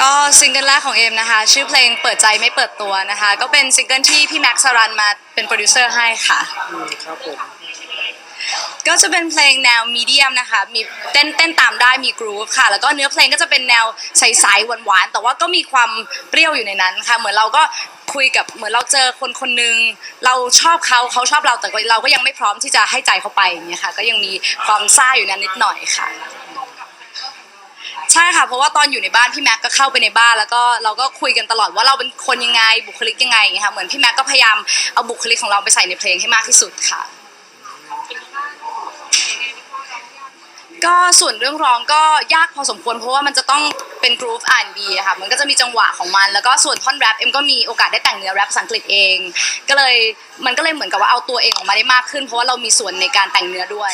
ก็ซิงเกิลแรกของเอมนะคะ ชื่อเพลงเปิดใจไม่เปิดตัวนะคะ ก็เป็นซิงเกิลที่พี่แม็กซ์สรันมาเป็นโปรดิวเซอร์ให้ค่ะ อืมครับผมก็จะเป็นเพลงแนวมีเดียมนะคะ มีเต้นเต้นตามได้มีกรูฟค่ะ แล้วก็เนื้อเพลงก็จะเป็นแนวใสๆหวานๆ แต่ว่าก็มีความเปรี้ยวอยู่ในนั้นค่ะ เหมือนเราก็คุยกับเหมือนเราเจอคนคนหนึ่งเราชอบเขาเขาชอบเราแต่เราก็ยังไม่พร้อมที่จะให้ใจเขาไปอย่างเงี้ยค่ะ ก็ยังมีความซ่าอยู่นั้นนิดหน่อยค่ะ ค่ะ เพราะว่าตอนอยู่ในบ้านพี่แม็กก็เข้าไปในบ้าน แล้วก็เราก็คุยกันตลอดว่าเราเป็นคนยังไงบุคลิกยังไงอย่างเงี้ยค่ะ เหมือนพี่แม็กก็พยายามเอาบุคลิกของเราไปใส่ในเพลงให้มากที่สุดค่ะ ก็ส่วนเรื่องร้องก็ยากพอสมควรเพราะว่ามันจะต้องเป็นกรูฟ R&B อะค่ะ มันก็จะมีจังหวะของมัน แล้วก็ส่วนท่อนแรปเอ็มก็มีโอกาสได้แต่งเนื้อแรปภาษาอังกฤษเอง ก็เลยมันก็เลยเหมือนกับว่าเอาตัวเองออกมาได้มากขึ้น เพราะว่าเรามีส่วนในการแต่งเนื้อด้วย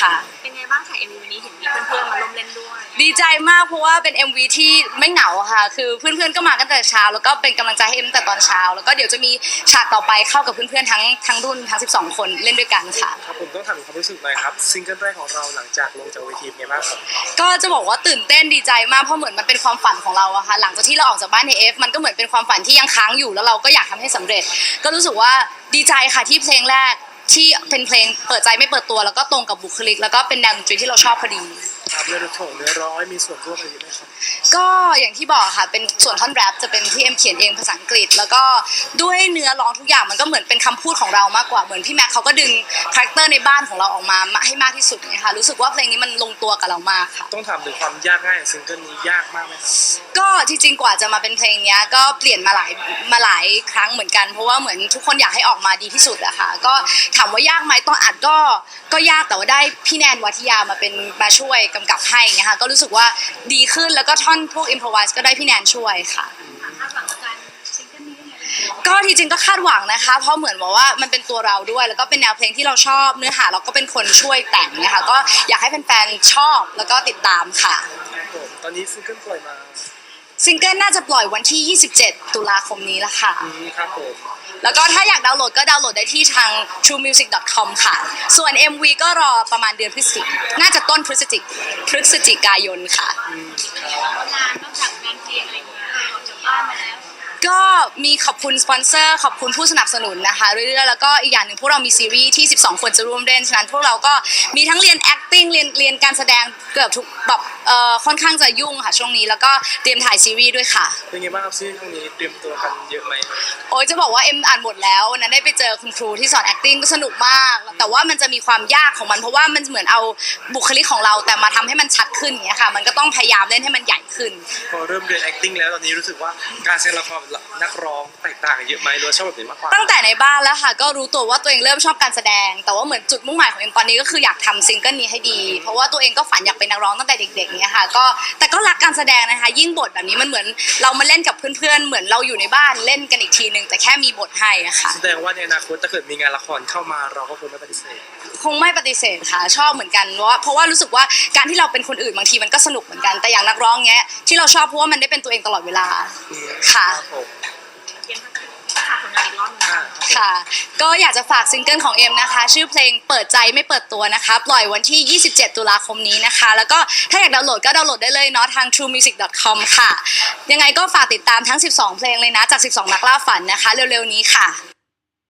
ค่ะ เป็นไง บ้างถ่ายเอ็มวีวันนี้เห็นมีเพื่อนๆมาร่วมเล่นด้วย ดีใจมากเพราะว่าเป็น MV ที่ไม่เหงาค่ะ คือเพื่อนๆก็มากันแต่เช้า แล้วก็เป็นกำลังใจให้เอ็มตั้งแต่ตอนเช้า แล้วก็เดี๋ยวจะมีฉากต่อไปเข้ากับเพื่อนๆทั้งทั้งรุ่นทั้ง 12 คนเล่นด้วยกันค่ะ ครับผมต้องถามความรู้สึกหน่อยครับซิงเกิลแรกของเราหลังจากลงจากเวทีเป็นไงบ้างครับก็จะบอกว่าตื่นเต้นดีใจมากเพราะเหมือนมันเป็นความฝันของเราอะค่ะหลังจากที่เราออกจากบ้านในเอฟมันก็เหมือนเป็นความฝันที่ยังค้างอยู่แล้วเราก็อยากทำให้สำเร็จ ก็รู้สึกว่าดีใจค่ะที่เพลงแรก ที่เป็นเพลงเปิดใจไม่เปิดตัวแล้วก็ตรงกับบุคลิก แล้วก็เป็นแนวดนตรีที่เราชอบพอดี ครับเนื้อโถงเนื้อร้อยมีส่วนร่วมอะไรไหมครับก็อย่างที่บอกค่ะเป็นส่วนท่อนแรปจะเป็นที่เอ็มเขียนเองภาษาอังกฤษ แล้วก็ด้วยเนื้อร้องทุกอย่างมันก็เหมือนเป็นคำพูดของเรามากกว่าเหมือนพี่แม็กเขาก็ดึงคาแรคเตอร์ในบ้านของเราออกมาให้มากที่สุดเนี่ยค่ะรู้สึกว่าเพลงนี้มันลงตัวกับเรามากค่ะ ต้องถามถึงความยากง่ายของซิงเกิลนี้ยากมากไหมครับก็จริงๆกว่าจะมาเป็นเพลงเนี้ยก็เปลี่ยนมาหลายมาหลายครั้งเหมือนกัน เพราะว่าเหมือนทุกคนอยากให้ออกมาดีที่สุดอะค่ะก็ถามว่ายากไหมตอนอัดก็ก็ยากแต่ว่าได้พี่แนนวัทยามาเป็นมาช่วยกำกับให้เงี้ยค่ะก็รู้สึกว่าดีขึ้นแล้วก็ท่อนพวกอิมพรไวส์ก็ได้พี่แนนช่วยค่ะคาดหวังกับการซิงเกิลนี้ยังไงก็ที่จริงก็คาดหวังนะคะ เพราะเหมือนบอกว่ามันเป็นตัวเราด้วย แล้วก็เป็นแนวเพลงที่เราชอบเนื้อหาเราก็เป็นคนช่วยแต่งนะคะก็อยากให้แฟนๆชอบแล้วก็ติดตามค่ะครับผมตอนนี้ซิงเกิลปล่อยมา ซิงเกิลน่าจะปล่อยวันที่ 27 ตุลาคมนี้ละค่ะอืมครับผมแล้วก็ถ้าอยากดาวน์โหลดก็ดาวน์โหลดได้ที่ทาง truemusic.com ค่ะ ส่วน MV ก็รอประมาณเดือนพฤศจิกน่าจะต้นพฤศจิกพฤศจิกายนค่ะอืมงานนอกจากงานเพลงอะไรอย่างเงี้ยออกจากบ้านมาแล้ว ก็มีขอบคุณสปอนเซอร์ขอบคุณผู้สนับสนุนนะคะเรื่อยๆแล้วก็อีกอย่างหนึ่งพวกเรามีซีรีส์ที่ 12 คนจะร่วมเล่นฉะนั้นพวกเราก็มีทั้งเรียน acting เรียนเรียนการแสดงเกือบทุกแบบเอ่อค่อนข้างจะยุ่งค่ะช่วงนี้แล้วก็เตรียมถ่ายซีรีส์ด้วยค่ะ เป็นไงบ้างครับซีรีส์ครั้งนี้เตรียมตัวกันเยอะไหมโอ้ยจะบอกว่าเอ็มอ่านหมดแล้ววันนั้นได้ไปเจอคุณครูที่สอน acting ก็สนุกมาก แต่ว่ามันจะมีความยากของมัน เพราะว่ามันเหมือนเอาบุคลิกของเราแต่มาทำให้มันชัดขึ้นอย่างเงี้ยค่ะ มันก็ต้องพยายามเล่นให้มันใหญ่ขึ้น พอเริ่มเรียน acting แล้วตอนนี้รู้สึกว่าการแสดงละครกับนักร้องแตกต่างกันเยอะไหมหรือว่าชอบแบบไหนมากกว่าตั้งแต่ในบ้านแล้วค่ะ ก็รู้ตัวว่าตัวเองเริ่มชอบการแสดง แต่ว่าเหมือนจุดมุ่งหมายของเอ็มตอนนี้ก็คืออยากทำซิงเกิลนี้ให้ดี เพราะว่าตัวเองก็ฝันอยากเป็นนักร้องตั้งแต่เด็กๆเนี้ยค่ะ ก็แต่ก็รักการแสดงนะคะ ยิ่งบทแบบนี้มันเหมือนเรามาเล่นกับเพื่อนๆ เหมือนเราอยู่ในบ้านเล่นกันอีกทีนึงแต่แค่มีบทให้อะค่ะ แสดงว่าในอนาคตถ้าเกิดมีงานละครเข้ามาเราก็คงไม่ปฏิเสธคงไม่ปฏิเสธค่ะ ชอบเหมือนกันเพราะว่าเพราะว่ารู้สึกว่าการที่เราเป็นคนอื่นบางทีมันก็สนุกเหมือนกันแต่อย่างนักร้องเงี้ยที่เราชอบเพราะว่ามันได้เป็นตัวเองตลอดเวลา อืมค่ะครับผมเตรียม ฝากผลงานอีกรอบหนึงอ่าค่ะ ก็อยากจะฝากซิงเกิลของเอ็มนะคะ ชื่อเพลงเปิดใจไม่เปิดตัวนะคะ ปล่อยวันที่ 27 ตุลาคมนี้นะคะ แล้วก็ถ้าอยากดาวน์โหลดก็ดาวน์โหลดได้เลยเนาะทาง truemusic.com ค่ะ ยังไงก็ฝากติดตามทั้ง 12 เพลงเลยนะ จาก 12 นักล่าฝันนะคะ เร็วๆนี้ค่ะ